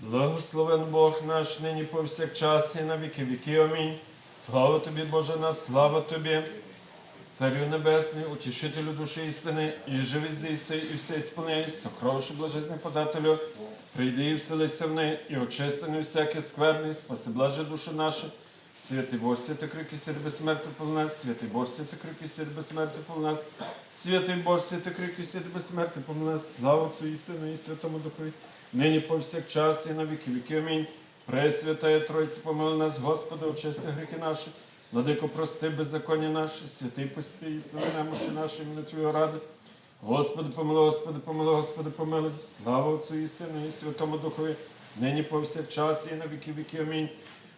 Благословен Бог наш нині повсякчас і на віки віки. Амінь. Слава тобі, Боже наш, слава тобі, Царю Небесний, утішителю душі істини, і живи здійси, і все сповняй, сокровище блажезний подателю, прийди і вселися в неї, і очистини всяке скверне, спаси блаже душу нашу. Святий Бог, святий крики, сір безсмертний пол нас, святий Бог, святий крики, сір безсмертний пол нас, святий Бог, святий крики, сір безсмертний пол нас, слава Отцю і Сину, і Святому Духові, нині повсякчас і на віки віки. Амінь. Пресвятая Тройці, помили нас, Господи, очисти гріхи наші, Владико, прости беззаконня наші, святий пусти і сили немощі наші, Твого ради. Господи, помилуй, Господи, помилуй, Господи, помилуй. Слава Отцю і Сину, і Святому Духові, нині повсякчас і на віки віки. Амінь.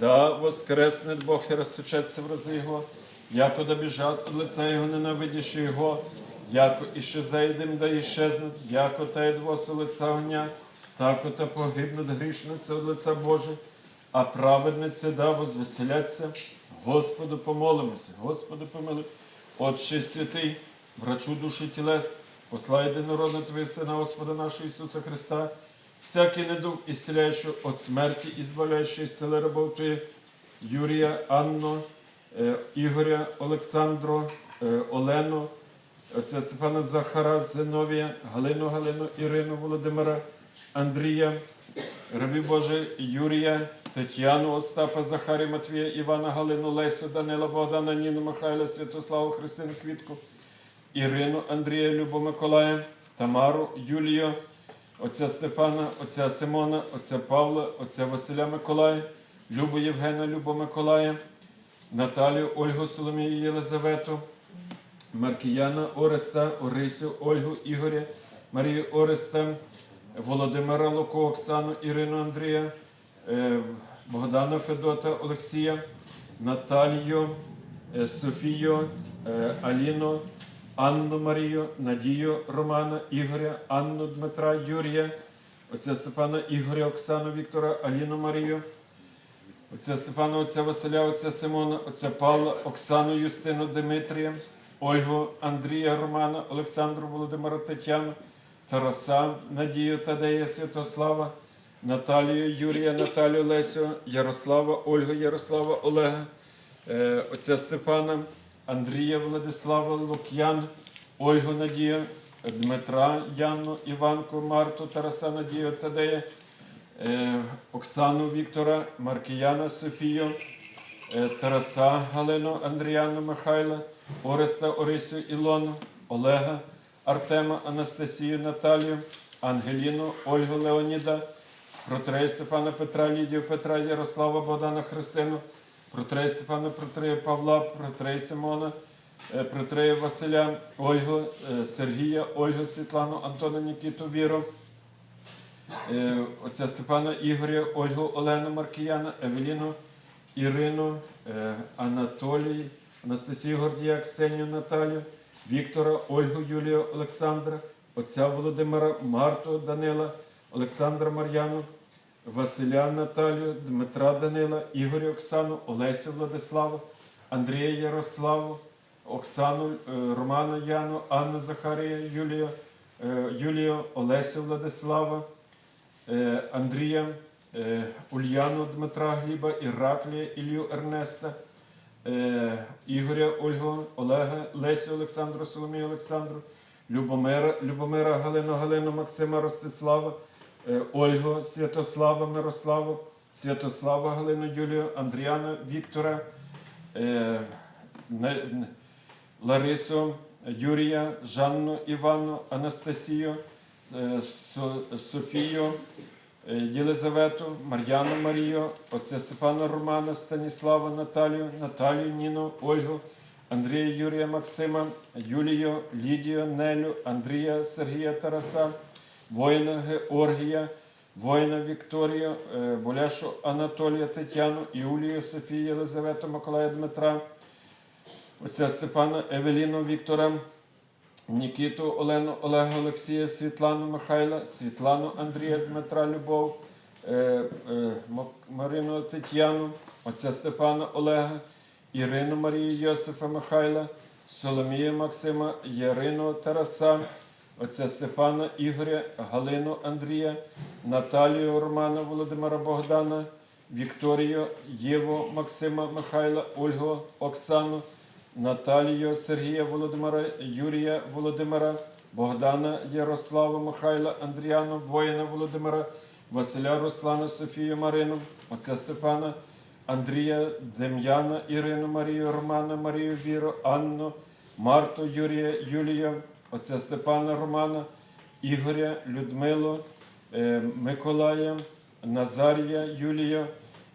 Да воскресне Бог і розточеться в рази Його, яко да біжать од лиця Його, ненавидячи Його, яко іще зайдем, да іщезнуть, яко та й двоси лиця огня, тако та погибнуть грішниці од лиця Боже, а праведниці да возвеселяться. Господу помолимося, Господу помилуй. Отче святий, врачу душі тілес, послай єдинородного Твого Сина, Господа нашого Ісуса Христа, всякий недуг ісцеляючий от смерті і збавляючий ісцели рабов Твоїх, Юрія, Анну, е, Ігоря, Олександру, е, Олену, отця Степана Захара, Зиновія, Галину, Галину, Ірину, Володимира, Андрія, Рабі Боже Юрія, Тетяну, Остапа, Захарі, Матвія, Івана, Галину, Лесю, Данила, Богдана, Ніну, Михайла, Святославу, Христину, Квітку, Ірину, Андрія, Любу, Миколая, Тамару, Юлію, отця Степана, отця Симона, отця Павла, отця Василя Миколая, Любу Євгена, Любу Миколая, Наталію, Ольгу, Соломію, Єлизавету, Маркіяна, Ореста, Орисю, Ольгу, Ігоря, Марію Ореста, Володимира Луку, Оксану, Ірину Андрія, е, Богдана Федота, Олексія, Наталію, е, Софію, е, Аліну, Анну Марію, Надію Романа, Ігоря, Анну Дмитра, Юрія, отця Степана Ігоря, Оксану Віктора, Аліну Марію, отця Степана, отця Василя, отця Симона, отця Павла, Оксану Юстину Дмитрія, Ольгу Андрія Романа, Олександру Володимира Тетяну, Тараса, Надію Тадея, Святослава, Наталію Юрія, Наталію Лесю, Ярослава, Ольгу Ярослава, Олега, е, отця Степана, Андрія Владислава, Лук'ян, Ольгу Надію, Дмитра Яну, Іванку, Марту, Тараса Надію Тадея, е, Оксану Віктора, Маркіяна Софію, е, Тараса Галину, Андріану Михайла, Ореста Орисю Ілону, Олега, Артема, Анастасію, Наталію, Ангеліну, Ольгу Леоніда, Протрея Степана Петра, Лідію Петра, Ярослава, Богдана Христину, Протрея Степана, Протрея Павла, Протрея Симона, е, Протрея Василя, Ольгу, е, Сергія, Ольгу Світлану, Антона Нікіту Віру, е, отця Степана Ігоря, Ольгу Олену Маркіяна, Евеліну, Ірину, Анатолій, Анастасію Гордія, Ксенію Наталію, Віктора, Ольгу Юлію Олександра, отця Володимира, Марту Данила, Олександра Мар'яну, Василя Наталію, Дмитра Данила, Ігоря Оксану, Олесю Владиславу, Андрія Ярославу, Оксану, е, Роману Яну, Анну Захарія, Юлію, е, Юлію, Олесю Владислава, е, Андрія, Ульяну Дмитра Гліба, Іраклія, Ілью Ернеста, Ігоря Ольгу, Олега, Лесю Олександру, Соломію Олександру, Любомира, Любомира Галину, Галину, Максима Ростислава, Ольгу, Святослава, Мирославу, Святослава Галину, Юлію, Андріана, Віктора, е, Ларису, Юрія, Жанну, Іванну, Анастасію, е, Софію, е, Єлизавету, Мар'яну Марію, отця Степана Романа, Станіслава, Наталію, Наталію, Ніну, Ольгу, Андрія Юрія Максима, Юлію, Лідію, Нелю, Андрія, Сергія Тараса, воїна Георгія, воїна Вікторію, е, Боляшу Анатолія Тетяну, Юлію Софію, Єлизавету Миколая Дмитра, отця Степана Евеліну Віктора, Нікіту Олену Олега Олексія, Світлану Михайла, Світлану Андрія Дмитра Любов, е, е, Марину Тетяну, отця Степана Олега, Ірину Марію Йосифа Михайла, Соломію Максима, Ярину Тараса, отця Степана Ігоря, Галину Андрія, Наталію Романа Володимира Богдана, Вікторію Єву Максима Михайла, Ольгу Оксану, Наталію Сергія Володимира, Юрія Володимира, Богдана Ярослава Михайла, Андріану, воїна Володимира, Василя Руслана, Софію Марину, отця Степана, Андрія, Дем'яна, Ірину Марію, Романа, Марію Віру, Анну, Марту, Юрія, Юлія, отця Степана Романа, Ігоря, Людмилу, е, Миколая, Назарія, Юлія,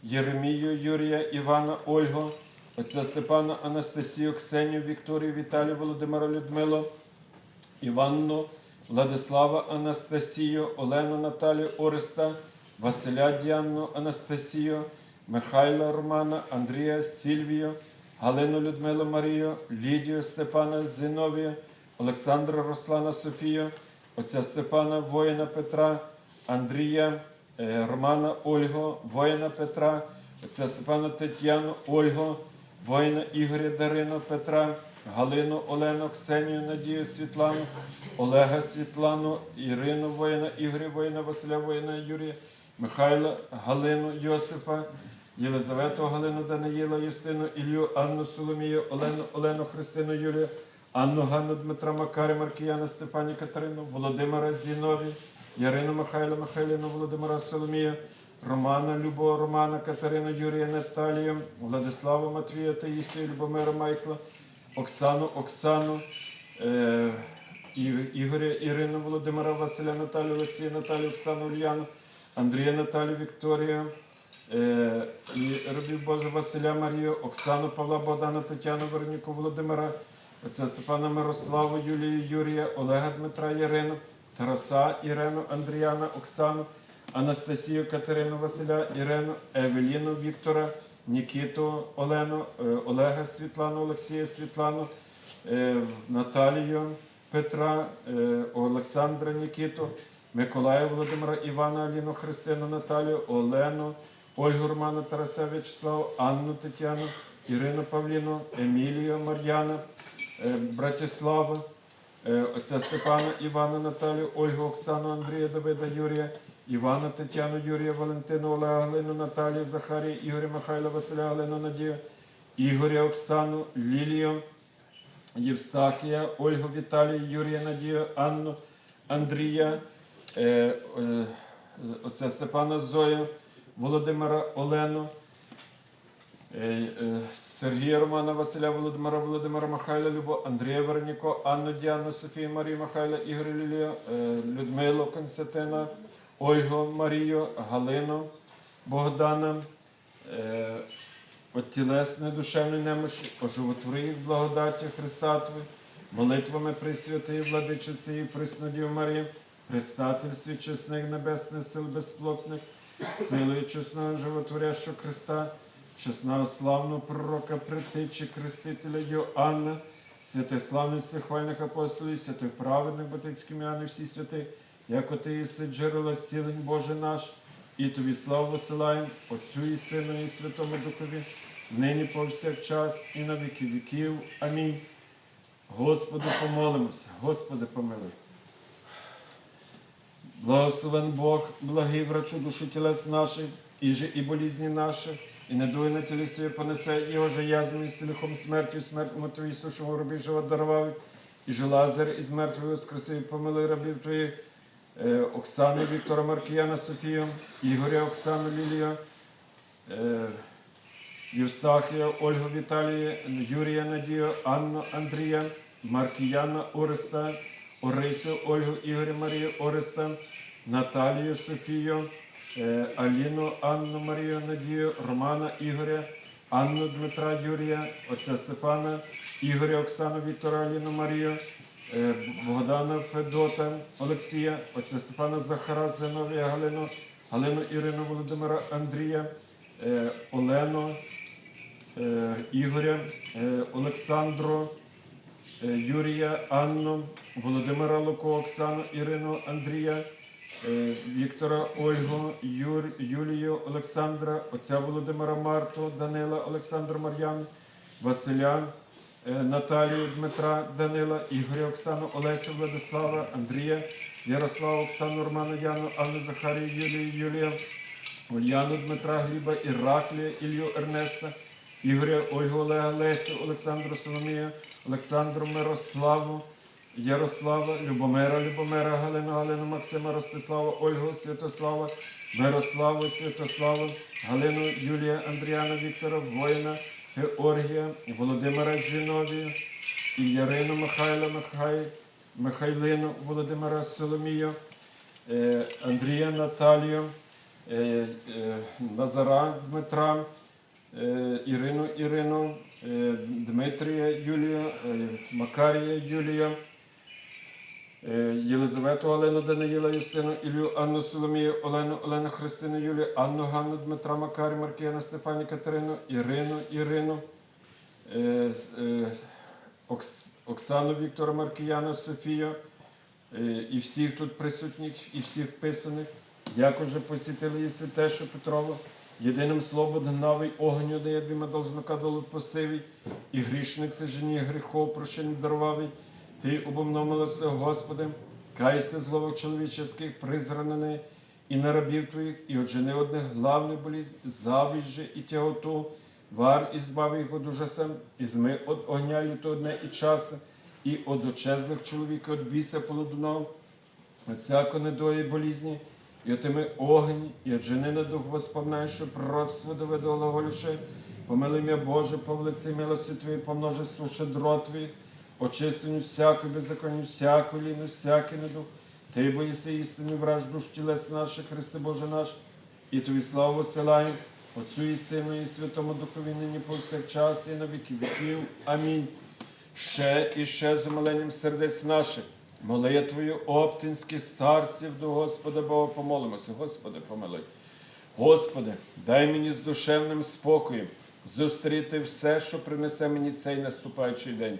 Єремію, Юрія, Івана, Ольгу, отця Степана, Анастасію, Ксенію, Вікторію, Віталію, Володимира, Людмилу, Іванну, Владислава Анастасію, Олену Наталію Ореста, Василя Діанну Анастасію, Михайла Романа, Андрія Сільвію, Галину Людмилу Марію, Лідію Степана Зиновія, Олександра Руслана Софію, отця Степана воїна Петра, Андрія е, Романа Ольгу, воїна Петра, отця Степана Тетяну Ольгу, воїна Ігоря Дарину Петра, Галину Олену, Ксенію Надію Світлану, Олега Світлану, Ірину воїна, Ігоря воїна, Василя воїна, Юрія, Михайла, Галину Йосифа, Єлизавету Галину Даниїла, Юстину, Ілью, Анну Соломію, Олену, Олену Христину Юлію, Анну Ганну Дмитра Макарі, Маркіяна Степані Катерину, Володимира Зінові, Ярину Михайла, Михайліну, Володимира Соломію, Романа Любов, Романа Катерину, Юрія Наталію, Владиславу Матвія Таїсію, Любомира Майкла, Оксану, Оксану, е, Ігоря, Ірину, Володимира, Василя, Наталію, Олексія, Наталію, Оксану, Ульяну, Андрія, Наталію, Вікторію, е, робів Боже Василя Марію, Оксану, Павла, Богдана, Тетяну, Вероніку, Володимира, отця Степана Мирославу, Юлію, Юрія, Олега Дмитра, Ярину, Тараса, Ірену, Андріана, Оксану, Анастасію, Катерину, Василя, Ірену, Евеліну, Віктора, Нікіту, Олену, е, Олега, Світлану, Олексія, Світлану, е, Наталію, Петра, е, Олександра, Нікіту, Миколая Володимира, Івана, Аліну, Христину, Наталію, Олену, Ольгу Романа, Тараса, В'ячеславу, Анну, Тетяну, Ірину Павліну, Емілію, Мар'яна, Братислава, е, отця Степана, Івана, Наталію, Ольгу, Оксану, Андрія, Давида, Юрія, Івана, Тетяну, Юрія, Валентину, Олега, Галину, Наталію, Захарія, Ігоря, Михайла, Василя, Галину, Надію, Ігоря, Оксану, Лілію, Євстахія, Ольгу, Віталію, Юрія, Надію, Анну, Андрія, е, е, отця Степана Зою, Володимира Олену, е, е, Сергія Романа, Василя Володимира, Володимира Михайла, Любов, Андрія Вероніко, Анну Діану, Софію Марію Михайла, Ігоря Лілію, е, Людмилу Константина, Ольгу Марію, Галину Богдана, е, тілесне душевне немощі, оживотвори благодаті Христа Твої, молитвами Пресвятої Владичиці і Преснодів Марії, Пристатель свій чесних небесних сил безплотних, силою чесного животворящого Христа, чесного славного пророка, притичі, крестителя Йоанна, святих славних хвальних апостолів, святих праведних батьківських ім'яни всі святи, як ти єси джерело зцілень Боже наш, і тобі славу висилаємо, Отцю і Сину, і Святому Духові, нині повсякчас, і на віки віків. Амінь. Господу помолимося, Господи помилуй. Благословен Бог, благий врачу душу тілес наших, і же і болізні наші, і недує на тілі своє понесе, і оже язву і стілихом смертю, смерть Матвої сушому рабі живот дарував, і же Лазар із мертвої воскресив, помилуй рабів твоїх, е, Оксану, Віктора Маркіяна, Софію, Ігоря, Оксану, Лілію, е, Євстахія, Ольгу Віталія, Юрія Надію, Анну Андрія, Маркіяна Ореста, Орисю, Ольгу Ігоря Марію Ореста, Наталію Софію, Аліну Анну Марію Надію, Романа Ігоря, Анну Дмитра Юрія, отця Степана, Ігоря Оксану Віктора Аліну Марію, е, Богдана Федота Олексія, отця Степана Захара Зиновія Галину, Галину Ірину Володимира Андрія, е, Олену, е, Ігоря, е, Олександру, е, Юрія, Анну, Володимира Луко, Оксану, Ірину, Андрія, е, Віктора, Ольгу, Юр, Юлію, Олександра, отця Володимира Марту, Данила, Олександру Мар'ян, Василя, е, Наталію, Дмитра, Данила, Ігоря, Оксану, Олесю, Владислава, Андрія, Ярослава, Оксану, Роману, Яну, Анну, Захарію, Юлію, Юлія, Ульяну, Дмитра, Гліба, Іраклія, Ілью, Ернеста, Ігоря, Ольгу, Олега, Лесю, Олександру, Соломію, Олександру, Мирославу, Ярослава, Любомира, Любомира, Галину, Галину, Максима, Ростислава, Ольгу, Святослава, Мирославу, Святославу, Галину, Юлія, Андріана, Віктора, Воїна, Георгія, Володимира Зіновію, і Ярину Михайла, Михай, Михайлину, Володимира Соломію, е, Андрія Наталію, е, е, Назара Дмитра, Ірину Ірину, Дмитрія Юлія, Макарія Юлія, Єлизавету Олену Даниїла Юстину, Ілю Анну Соломію, Олену Олену Христину Юлію, Анну Ганну Дмитра Макарі, Маркіяна Стефані Катерину, Ірину Ірину, е, е, Окс- Оксану Віктора Маркіяна Софію е, і всіх тут присутніх, і всіх писаних. Як уже посітили єси те, що Петрово, єдиним словом новий огню дає двіма должника долу посивий, і грішниці жені гріхов прощення дарувавий. Ти обомномилося, Господи, кайся зловок чоловічих призранений, і на рабів твоїх, і от жени одних главних болізнь, завість же і тяготу, вар і збави їх од ужасем, і зми од огня і то одне і часи, і од очезлих чоловіка, од біса полудунов, от всяко недої болізні, і отими огні, і от жени на дух восповнай, що пророцтво доведе помилуй м'я Боже, по велиці милості Твої, по множеству щедро Твоїх, очистенню всякої беззаконні, всяку ліну, всякий недух. Ти боїся істини, враж душ тілес наших, Христе Боже наш, і Тобі славу силаємо, Отцю і Сину, і Святому Духові нині повсякчас, і на віки віків. Амінь. Ще і ще з умиленням сердець наших. Молитвою оптинських старців до Господа Бога помолимося. Господи, помилуй. Господи, дай мені з душевним спокоєм зустріти все, що принесе мені цей наступаючий день.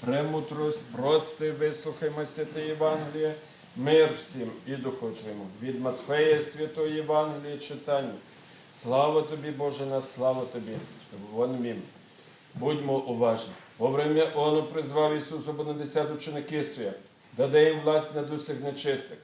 Премутрось, прости, вислухаймо святе Євангеліє, мир всім і духу Твоєму. Від Матфея Святої Євангелії читання. Слава тобі, Боже, на слава тобі. Вон мім. Будьмо уважні. Во время Оно призвав Ісус на десят ученики своя, даде їм власть над усіх нечистих.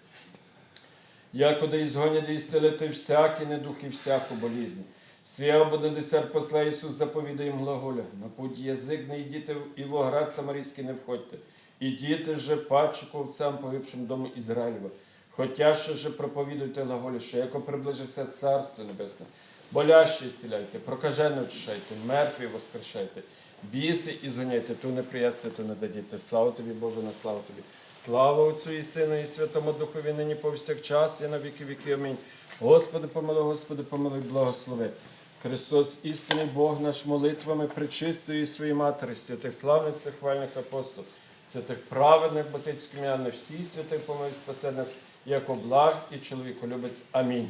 Якода ізгонять і зцелити всякий недух і всяку болізнь. Сія на десят посла Ісус заповідає глаголя. На путь язик не йдіте в оград Самарійський не входьте. Ідіте же паче к овцям погибшим дому Ізраїлева. Хотя ще же проповідуйте глаголі, що яко приближиться Царство Небесне. Болящі зціляйте, прокажене очищайте, мертві воскрешайте, біси і зганяйте, ту не приясти, ту не дадіте. Слава тобі, Боже, на славу тобі. Слава Отцю і Сину, і Святому Духові, нині повсякчас, і на віки віки. Амінь. Господи, помилуй, Господи, помилуй, благослови. Христос, істинний Бог наш молитвами причистої своїй матері, святих славних, сихвальних апостолів, святих праведних батицьких ім'я, всі святих помилуй спасе нас, як облаг і чоловіколюбець. Амінь.